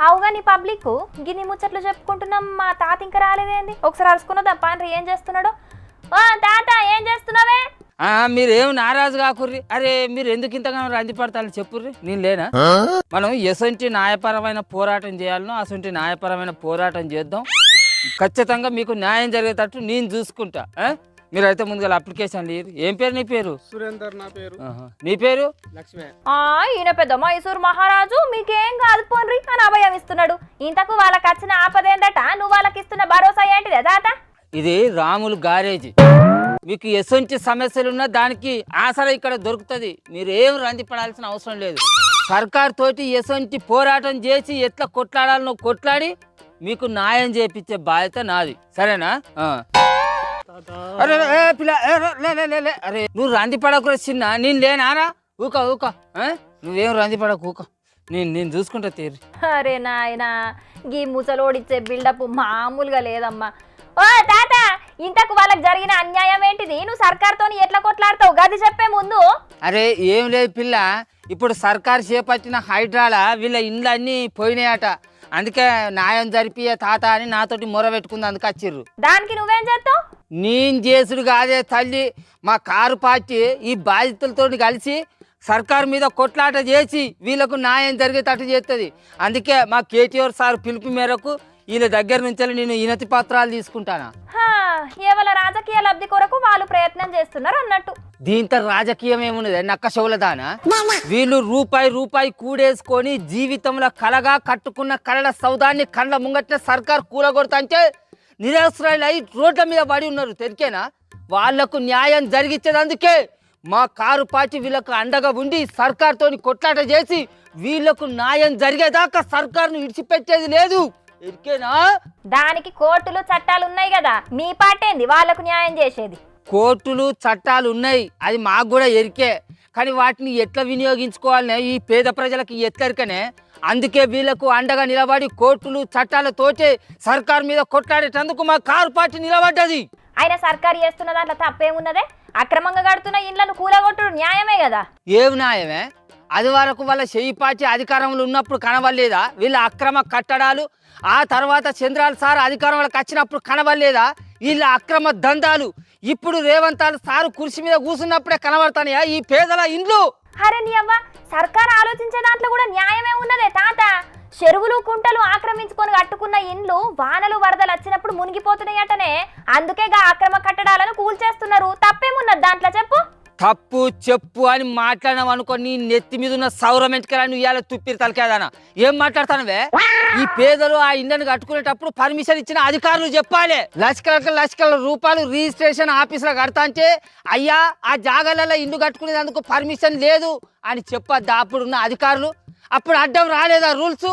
అవుగా నీ పబ్లిక్ గిన్ని ముచ్చట్లు చెప్పుకుంటున్నాం మా తాత ఇంకా రాలేదేంది ఒకసారి అరుచుకున్నదా పాండ్రి ఏం చేస్తున్నాడు? ఓ తాత ఏం చేస్తున్నావే? ఆ, మీరేం నారాజు కాకుర్రి? అరే మీరు ఎందుకు ఇంతగానో రంది పడతారని చెప్పుర్రి? నేను లేనా? మనం ఎసంటి న్యాయపరమైన పోరాటం చేయాలనో అసంటి న్యాయపరమైన పోరాటం చేద్దాం. ఖచ్చితంగా మీకు న్యాయం జరిగేటట్టు నేను చూసుకుంటా ఆ? మీరైతే ముందుగా అప్లికేషన్ లేరు ఏం పేరు నీ పేరు? సురేందర్ నా పేరు. నీ పేరు? లక్ష్మి. ఆ ఈయన పెద్ద మైసూర్ మహారాజు. మీకేం కాదు పోన్రి. అని అభయం ఇస్తున్నాడు. ఇంతకు వాళ్ళకి వచ్చిన ఆపదేందట నువ్వు వాళ్ళకి ఇస్తున్న భరోసా ఏంటిదే తాత? ఇది రాములు గారేజీ. మీకు ఎసొంటి సమస్యలున్నా దానికి ఆసరా ఇక్కడ దొరుకుతుంది. మీరు ఏం రంది పడాల్సిన అవసరం లేదు. సర్కార్ తోటి ఎసొంటి పోరాటం చేసి ఎట్లా కొట్లాడాలనో కొట్లాడి మీకు న్యాయం చేపించే బాధ్యత నాది. సరేనా? ఆ. అరే అరే, ఏ పిల్ల ఏ, రే, లే, లే, లే, లే. అరే నువ్వు రంది పడకురా చిన్న. నేను లేనారా ఊక ఊక. ఆ? నువ్వేం రంది పడకు ఊక. నేను నేను చూసుకుంటా తీరు. అరే నాయనా గీ ముసలోడిచ్చే బిల్డప్ మామూలుగా లేదమ్మా. ఓ తాత ఇంతకు వాళ్ళకి జరిగిన అన్యాయం ఏంటిది? నువ్వు సర్కార్తోని ఎట్లా కొట్లాడతావు? గది చెప్పే ముందు. అరే ఏం లేదు పిల్ల. ఇప్పుడు సర్కారు చేపట్టిన హైడ్రాల వీళ్ళ ఇండ్లు అన్నీ పోయినాయట. అందుకే న్యాయం జరిపి తాత అని నాతోటి మొర పెట్టుకుంది అందుకు వచ్చిర్రు. దానికి నువ్వేం చేస్తావు? నేను చేసుడు కాదే తల్లి. మా కారు పార్టీ ఈ బాధితులతో కలిసి సర్కారు మీద కొట్లాట చేసి వీళ్ళకు న్యాయం జరిగేటట్టు చేస్తుంది అందుకే మా కేటీఆర్ సార్ పిలుపు మేరకు వీళ్ళ దగ్గర నుంచి నేను ఇనతి పత్రాలు తీసుకుంటానా. కేవల రాజకీయ లబ్ధి కొరకు వాళ్ళు ప్రయత్నం చేస్తున్నారు అన్నట్టు. దీంతో రాజకీయం ఏమున్నది? నక్క శవులదానా వీళ్ళు రూపాయి రూపాయి కూడేసుకొని జీవితంలో కలగా కట్టుకున్న కళల సౌదాన్ని కళ్ళ ముంగట్న సర్కార్ కూలగొడతాంటే నిరాశ్రయులు అయి రోడ్ల మీద పడి ఉన్నారు తెరికేనా? వాళ్ళకు న్యాయం జరిగించేది అందుకే మా కారు పార్టీ వీళ్ళకు అండగా ఉండి సర్కార్తోని కొట్లాట చేసి వీళ్ళకు న్యాయం జరిగేదాకా సర్కార్ను విడిచిపెట్టేది లేదు. ఎరికేనా దానికి కోర్టులు చట్టాలు ఉన్నాయి కదా మీ పాటేంది? వాళ్ళకు న్యాయం చేసేది. కోర్టులు చట్టాలు ఉన్నాయి అది మాకు కూడా ఎరికే. కానీ వాటిని ఎట్లా వినియోగించుకోవాలనే ఈ పేద ప్రజలకు ఎట్లరికనే అందుకే వీళ్ళకు అండగా నిలబడి కోర్టులు చట్టాలతోటే సర్కార్ మీద కొట్లాడేటందుకు మా కారు పార్టీ నిలబడ్డది. ఆయన సర్కారు చేస్తున్న దాంట్లో తప్పేమున్నదే? అక్రమంగా కడుతున్న ఇండ్లను కూలగొట్టుడు న్యాయమే కదా? ఏం న్యాయమే? అది వరకు వాళ్ళ చెయ్యి పార్టీ అధికారంలో ఉన్నప్పుడు కనవలేదా వీళ్ళ అక్రమ కట్టడాలు ఆ తర్వాత చంద్రాల సార్ అధికారంలోకి వచ్చినప్పుడు కనవలేదా వీళ్ళ అక్రమ దందాలు ఇప్పుడు రేవంతాలు సారు కుర్చీ మీద కూర్చున్నప్పుడే కనబడతానయా? ఈ పేదల ఇండ్లు! అరే నీ అవ్వ సర్కారు ఆలోచించే దాంట్లో కూడా న్యాయమే ఉన్నదే తాత. చెరువులు కుంటలు ఆక్రమించుకొని కట్టుకున్న ఇండ్లు వానలు వరదలు వచ్చినప్పుడు మునిగిపోతున్నాయటనే. అందుకే గా అక్రమ కట్టడాలను కూల్చేస్తున్నారు. తప్పేమున్నది దాంట్లో చెప్పు. తప్పు చెప్పు అని మాట్లాడినావు అనుకో నీ నెత్తి మీద ఉన్న సౌరం నువ్వు ఇవాళ తుప్పిరి తలకేదానా? ఏం మాట్లాడతానవే? ఈ పేదలు ఆ ఇండియన్ కట్టుకునేటప్పుడు పర్మిషన్ ఇచ్చిన అధికారులు చెప్పాలి. లక్షల లక్షల రూపాయలు రిజిస్ట్రేషన్ ఆఫీసులో కడతా అంటే అయ్యా ఆ జాగాలలో ఇల్లు కట్టుకునేందుకు పర్మిషన్ లేదు అని చెప్పద్దా అప్పుడున్న అధికారులు? అప్పుడు అడ్డం రాలేదా రూల్స్?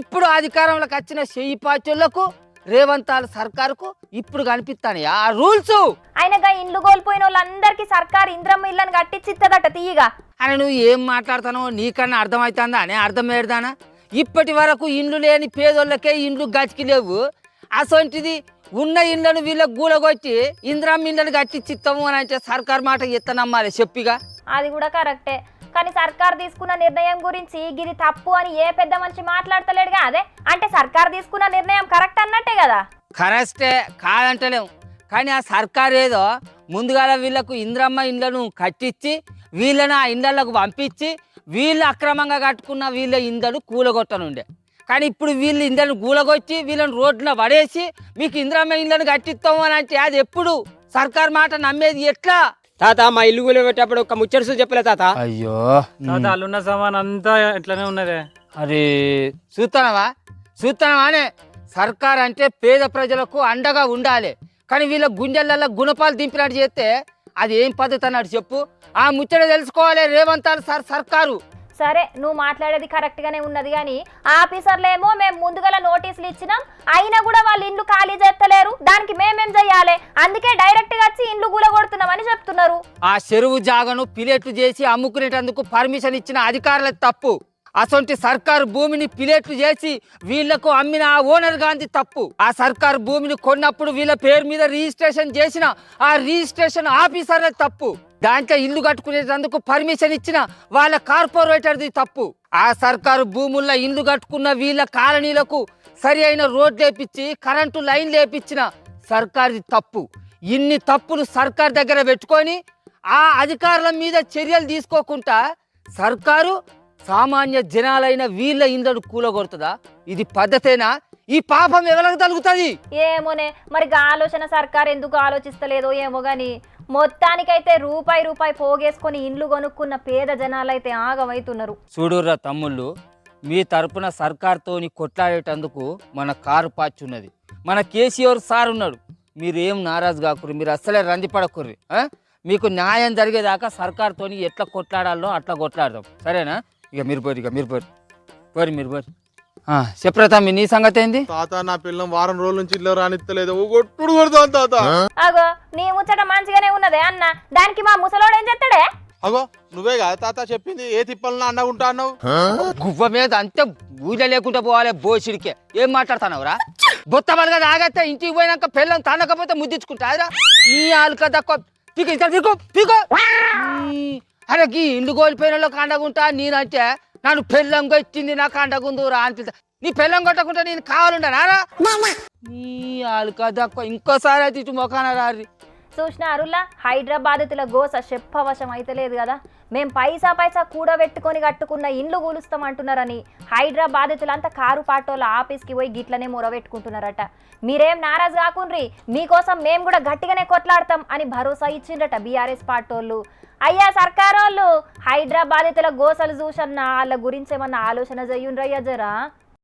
ఇప్పుడు అధికారంలోకి వచ్చిన చెయ్యి పాచులకు రేవంతాల సర్కారుకు ఇప్పుడు కనిపిస్తానయా ఆ రూల్స్! ఆయనగా ఇండ్లు కోల్పోయిన వాళ్ళందరికీ సర్కారు ఇంద్రమ్మ ఇళ్ళని కట్టించిత్తదట తీయగా. అని నువ్వు ఏం మాట్లాడుతానో నీకన్నా అర్థమవుతుందా అనే అర్థం పెడతానా ఇప్పటి వరకు ఇండ్లు లేని పేదోళ్ళకే ఇండ్లు గతికి లేవు. అసొంటిది ఉన్న ఇండ్లను వీళ్ళకి గూలగొట్టి ఇంద్రమ్మ ఇండ్లను కట్టిచ్చిస్తాము అని అంటే సర్కార్ మాట ఎత్తనమ్మాలి చెప్పిగా. అది కూడా కరెక్టే. కానీ సర్కార్ తీసుకున్న నిర్ణయం గురించి గిది తప్పు అని ఏ పెద్ద మనిషి మాట్లాడతలేడుగా? అదే అంటే సర్కార్ తీసుకున్న నిర్ణయం కరెక్ట్ అన్నట్టే కదా? కరెక్టే కాదంటలేం. కానీ ఆ సర్కార్ ఏదో ముందుగాల వీళ్ళకు ఇంద్రమ్మ ఇండ్లను కట్టించి వీళ్ళని ఆ ఇండ్లకు పంపించి వీళ్ళు అక్రమంగా కట్టుకున్న వీళ్ళ ఇండ్లను కూలగొట్టనుండే. కానీ ఇప్పుడు వీళ్ళు ఇండ్లను కూలగొచ్చి వీళ్ళని రోడ్ల పడేసి మీకు ఇంద్రమ్మ ఇండ్లను కట్టిస్తాము అని అంటే అది ఎప్పుడు? సర్కార్ మాట నమ్మేది ఎట్లా? తాత మా ఇల్లు కూలబెట్టేటప్పుడు ఒక ముచ్చట చెప్పలే తాత. అయ్యో తాత అల్లున్న సామాన్ అంతా ఇట్లానే ఉన్నదే? అరే చూస్తానవా చూస్తానవానే సర్కార్ అంటే పేద ప్రజలకు అండగా ఉండాలి. కానీ వీళ్ళ గుండెలలో గుణపాలు దింపినట్టు చేస్తే అది ఏం పద్ధతి అన్నాడు చెప్పు? ఆ ముచ్చట తెలుసుకోవాలి రేవంతాలు సార్ సర్కారు. సరే నువ్వు మాట్లాడేది కరెక్ట్ గానే ఉన్నది కానీ ఆఫీసర్లేమో మేము ముందుగల నోటీసులు ఇచ్చినాం అయినా కూడా వాళ్ళు ఇండ్లు ఖాళీ చేస్తలేరు దానికి మేమేం చెయ్యాలి అందుకే డైరెక్ట్గా వచ్చి ఇండ్లు కూలగొడుతున్నామని చెప్తున్నారు. ఆ చెరువు జాగను పిలెట్లు చేసి అమ్ముకునేటందుకు పర్మిషన్ ఇచ్చిన అధికారుల తప్పు. అసొంటి సర్కారు భూమిని పిలేట్లు చేసి వీళ్ళకు అమ్మిన ఆ ఓనర్ గాంధీ తప్పు. ఆ సర్కారు భూమిని కొన్నప్పుడు వీళ్ళ పేరు మీద రిజిస్ట్రేషన్ చేసిన ఆ రిజిస్ట్రేషన్ ఆఫీసర్ల తప్పు. దాంట్లో ఇల్లు కట్టుకునేటందుకు పర్మిషన్ ఇచ్చిన వాళ్ళ కార్పొరేటర్ది తప్పు. ఆ సర్కారు భూముల్లో ఇల్లు కట్టుకున్న వీళ్ళ కాలనీలకు సరి అయిన రోడ్ లేపించి కరెంటు లైన్ లేపించిన సర్కారుది తప్పు. ఇన్ని తప్పులు సర్కార్ దగ్గర పెట్టుకొని ఆ అధికారుల మీద చర్యలు తీసుకోకుండా సర్కారు సామాన్య జనాలైన వీళ్ళ ఇండ్లను కూలగొడుతుందా? ఇది పద్ధతేనా? ఈ పాపం ఎవరికి తలుగుతుంది? ఏమోనే మరి ఆలోచన సర్కార్ ఎందుకు ఆలోచిస్తలేదో ఏమో గాని మొత్తానికైతే రూపాయి రూపాయి పోగేసుకొని ఇండ్లు కొనుక్కున్న పేద జనాలైతే ఆగమవుతున్నారు చూడుర్రా తమ్ముళ్ళు మీ తరపున సర్కార్తోని కొట్లాడేటందుకు మన కారు పాచున్నది. మన కేసీఆర్ సార్ ఉన్నాడు. మీరు ఏం నారాజు కాకుర్రి మీరు అస్సలే రందిపడకుర్రి ఆ? మీకు న్యాయం జరిగేదాకా సర్కార్తోని ఎట్లా కొట్లాడాలో అట్లా కొట్లాడదాం. సరేనా? ఇక మీరు పోరు ఇక మీరు పోరు. పోరు మీరు పోరు. ఆ, చెప్పరా తమ్మి నీ సంగతి ఏంది? తాత నా పిల్లం వారం రోజుల నుంచి ఇల్లు రానిత్తలేదు. కొడతాను తాత. అగో నీ ముచ్చట మంచిగానే ఉన్నదే అన్న. దానికి మా ముసలోడు ఏం చేస్తాడే? అగో నువ్వే కదా తాత చెప్పింది? ఏ తిప్పలన్నా అండగుంటా అన్నావు? గువ్వ మీద అంతే ఊళ్ళో లేకుండా పోవాలి బోసిడికే. ఏం మాట్లాడుతున్నావురా? బొత్త బలగా తాగేస్తే ఇంటికి పోయినాక పిల్లం తనకపోతే ముద్దించుకుంటారా నీ ఆలుక తక్కువ పీక పీకో అరే గీ ఇండు కోల్పోయిన వాళ్ళకి అండగుంటా నేనంటే నన్ను పెళ్ళం కొట్టింది నాకు అండగుందురా అని పిలుస్తా. నీ పెళ్ళం కొట్టకుంటే నేను కావాలంటారా నీ ఆలుక తక్కువ ఇంకోసారి అయితే ఇటు మొఖాన రారి చూసిన అరుల్లా హైదరాబాదుల గోస చెప్పవశం అయితలేదు కదా. మేం పైసా పైసా కూడబెట్టుకొని కట్టుకున్న ఇండ్లు కూలుస్తామంటున్నారని హైదరాబాదులంతా కారు పాటోల ఆఫీస్కి పోయి గిట్లనే మొరబెట్టుకుంటున్నారట. మీరేం నారాజు కాకుండ్రి? మీకోసం మేము కూడా గట్టిగానే కొట్లాడతాం అని భరోసా ఇచ్చిండ్రట బీఆర్ఎస్ పార్టోళ్ళు అయ్యా సర్కారోళ్ళు హైదరాబాదితుల గోసలు చూసన్న వాళ్ళ గురించి ఏమన్నా ఆలోచన చెయ్యుండ్రయ్యా జరా?